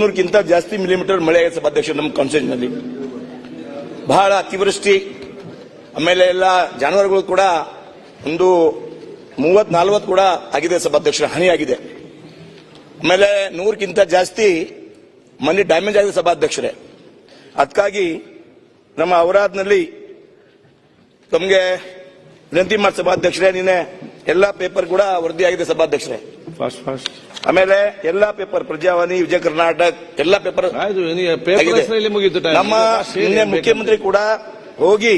ಮುನ್ನೂರಕ್ಕಿಂತ ಜಾಸ್ತಿ ಮಿಲಿಮೀಟರ್ ಮಳೆ ಆಗಿದೆ ಸಭಾಧ್ಯಕ್ಷ ನಮ್ಮ ಕಾನ್ಸ್ಟಿಟ್ಯೂಷನ್ನಲ್ಲಿ ಬಹಳ ಅತಿವೃಷ್ಟಿ, ಆಮೇಲೆ ಎಲ್ಲ ಜಾನುವಾರುಗಳು ಕೂಡ ಒಂದು ಮೂವತ್ ನಲ್ವತ್ತು ಕೂಡ ಆಗಿದೆ ಸಭಾಧ್ಯಕ್ಷರ ಹಾನಿಯಾಗಿದೆ ಆಮೇಲೆ ನೂರಕ್ಕಿಂತ ಜಾಸ್ತಿ ಮನೆ ಡ್ಯಾಮೇಜ್ ಆಗಿದೆ ಸಭಾಧ್ಯಕ್ಷರೇ ಅದಕ್ಕಾಗಿ ನಮ್ಮ ಅವರಾದ್ನಲ್ಲಿ ತಮಗೆ ವಿನಂತಿ ಮಾಡಿ ಸಭಾಧ್ಯಕ್ಷರೇ ನಿನ್ನೆ ಎಲ್ಲಾ ಪೇಪರ್ ಕೂಡ ವರದಿ ಆಗಿದೆ ಸಭಾಧ್ಯಕ್ಷರೇ ಫಾಸ್ಟ್ ಫಾಸ್ಟ್ ಆಮೇಲೆ ಎಲ್ಲಾ ಪೇಪರ್ ಪ್ರಜಾವಾಣಿ ವಿಜಯ ಕರ್ನಾಟಕ ಎಲ್ಲಾ ಪೇಪರ್ ಆಯ್ತು ನೀವು ಮುಗೀತು time. ನಮ್ಮ ನಿನ್ನೆ ಬೇಕಾದ್ರೆ. ಮುಖ್ಯಮಂತ್ರಿ ಕೂಡ ಹೋಗಿ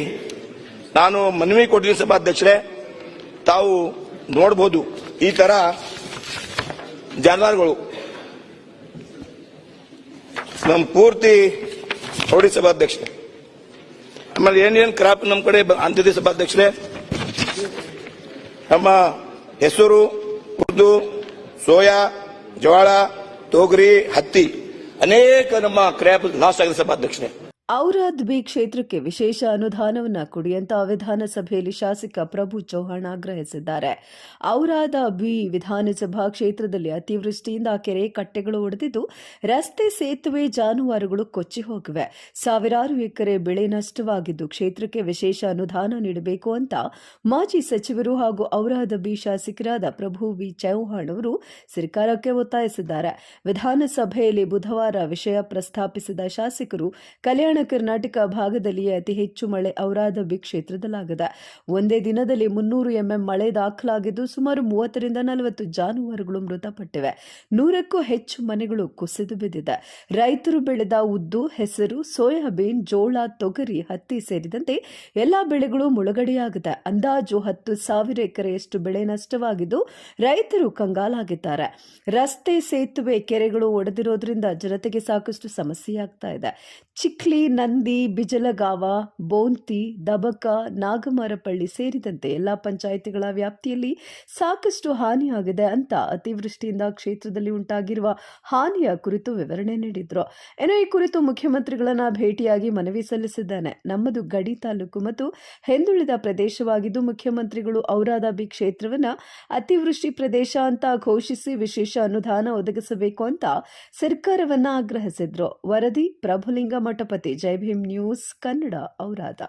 ನಾನು ಮನವಿ ಕೊಟ್ಟಿದ್ದೀನಿ ಸಭಾಧ್ಯಕ್ಷರೇ ತಾವು ನೋಡಬಹುದು ಈ ತರ ಜಾನುವಾರುಗಳು. ನಮ್ಮ ಪೂರ್ತಿ ನೋಡಿ ಸಭಾಧ್ಯಕ್ಷರೇ. ಆಮೇಲೆ ಏನೇನು ಕ್ರಾಪ್ ನಮ್ಮ ಕಡೆ ಬ- ಅಂತಿದೆ ಸಭಾಧ್ಯಕ್ಷರೇ? ನಮ್ಮ ಹೆಸರು ಉರ್ದು ಸೋಯಾ ಜೋಳ ತೊಗರಿ ಹತ್ತಿ ಅನೇಕ ನಮ್ಮ ಕ್ರಾಪ್ ಲಾಸ್ ಆಗಿದೆ ಸಭಾಧ್ಯಕ್ಷರೇ. ಔರಾದ್ ಬಿ ಕ್ಷೇತ್ರಕ್ಕೆ ವಿಶೇಷ ಅನುದಾನವನ್ನ ಕೊಡಿ ಅಂತ ವಿಧಾನಸಭೆಯಲ್ಲಿ ಶಾಸಕ ಪ್ರಭು ಚೌಹಾಣ್ ಆಗ್ರಹಿಸಿದ್ದಾರೆ. ಔರಾದ ಬಿ ವಿಧಾನಸಭಾ ಕ್ಷೇತ್ರದಲ್ಲಿ ಅತಿವೃಷ್ಟಿಯಿಂದ ಕೆರೆ ಕಟ್ಟೆಗಳು ಒಡೆದಿದ್ದು, ರಸ್ತೆ ಸೇತುವೆ ಜಾನುವಾರುಗಳು ಕೊಚ್ಚಿ ಹೋಗಿವೆ. ಸಾವಿರಾರು ಎಕರೆ ಬೆಳೆ ನಷ್ಟವಾಗಿದ್ದು, ಕ್ಷೇತ್ರಕ್ಕೆ ವಿಶೇಷ ಅನುದಾನ ನೀಡಬೇಕು ಅಂತ ಮಾಜಿ ಸಚಿವರು ಹಾಗೂ ಔರಾದ ಬಿ ಶಾಸಕರಾದ ಪ್ರಭು ವಿ. ಚೌಹಾಣ್ ಅವರು ಸರ್ಕಾರಕ್ಕೆ ಒತ್ತಾಯಿಸಿದ್ದಾರೆ. ವಿಧಾನಸಭೆಯಲ್ಲಿ ಬುಧವಾರ ವಿಷಯ ಪ್ರಸ್ತಾಪಿಸಿದ ಶಾಸಕರು, ಕಲ್ಯಾಣ ಕರ್ನಾಟಕ ಭಾಗದಲ್ಲಿಯೇ ಅತಿ ಹೆಚ್ಚು ಮಳೆ ಔರಾದಬಿ ಕ್ಷೇತ್ರದಲ್ಲಾಗದ. ಒಂದೇ ದಿನದಲ್ಲಿ ಮುನ್ನೂರು ಎಂಎಂ ಮಳೆ ದಾಖಲಾಗಿದ್ದು, ಸುಮಾರು ಮೂವತ್ತರಿಂದ ನಲವತ್ತು ಜಾನುವಾರುಗಳು ಮೃತಪಟ್ಟಿವೆ. ನೂರಕ್ಕೂ ಹೆಚ್ಚು ಮನೆಗಳು ಕುಸಿದು ಬಿದ್ದಿದೆ. ರೈತರು ಬೆಳೆದ ಉದ್ದು, ಹೆಸರು, ಸೋಯಾಬೀನ್, ಜೋಳ, ತೊಗರಿ, ಹತ್ತಿ ಸೇರಿದಂತೆ ಎಲ್ಲಾ ಬೆಳೆಗಳು ಮುಳುಗಡೆಯಾಗಿದೆ. ಅಂದಾಜು ಹತ್ತು ಸಾವಿರ ಎಕರೆಯಷ್ಟು ಬೆಳೆ ನಷ್ಟವಾಗಿದ್ದು, ರೈತರು ಕಂಗಾಲಾಗಿದ್ದಾರೆ. ರಸ್ತೆ ಸೇತುವೆ ಕೆರೆಗಳು ಒಡೆದಿರೋದ್ರಿಂದ ಜನತೆಗೆ ಸಾಕಷ್ಟು ಸಮಸ್ಯೆಯಾಗ್ತಾ ಇದೆ. ಚಿಕ್ಲಿ ನಂದಿ, ಬಿಜಲಗಾವ, ಬೋಂತಿ, ದಬಕ, ನಾಗಮರಪಳ್ಳಿ ಸೇರಿದಂತೆ ಎಲ್ಲ ಪಂಚಾಯಿತಿಗಳ ವ್ಯಾಪ್ತಿಯಲ್ಲಿ ಸಾಕಷ್ಟು ಹಾನಿಯಾಗಿದೆ ಅಂತ ಅತಿವೃಷ್ಟಿಯಿಂದ ಕ್ಷೇತ್ರದಲ್ಲಿ ಉಂಟಾಗಿರುವ ಹಾನಿಯ ಕುರಿತು ವಿವರಣೆ ನೀಡಿದ್ರು. ಏನೋ ಈ ಕುರಿತು ಮುಖ್ಯಮಂತ್ರಿಗಳನ್ನ ಭೇಟಿಯಾಗಿ ಮನವಿ ಸಲ್ಲಿಸಿದ್ದೇನೆ. ನಮ್ಮದು ಗಡಿ ತಾಲೂಕು ಮತ್ತು ಹಿಂದುಳಿದ ಪ್ರದೇಶವಾಗಿದ್ದು ಮುಖ್ಯಮಂತ್ರಿಗಳು ಔರಾದಾಬಿ ಕ್ಷೇತ್ರವನ್ನ ಅತಿವೃಷ್ಟಿ ಪ್ರದೇಶ ಅಂತ ಘೋಷಿಸಿ ವಿಶೇಷ ಅನುದಾನ ಒದಗಿಸಬೇಕು ಅಂತ ಸರ್ಕಾರವನ್ನ ಆಗ್ರಹಿಸಿದ್ರು. ವರದಿ ಪ್ರಭುಲಿಂಗ ಮಠಪತಿ ಜೈ ಭೀಮ್ ನ್ಯೂಸ್ ಕನ್ನಡ ಔರಾದ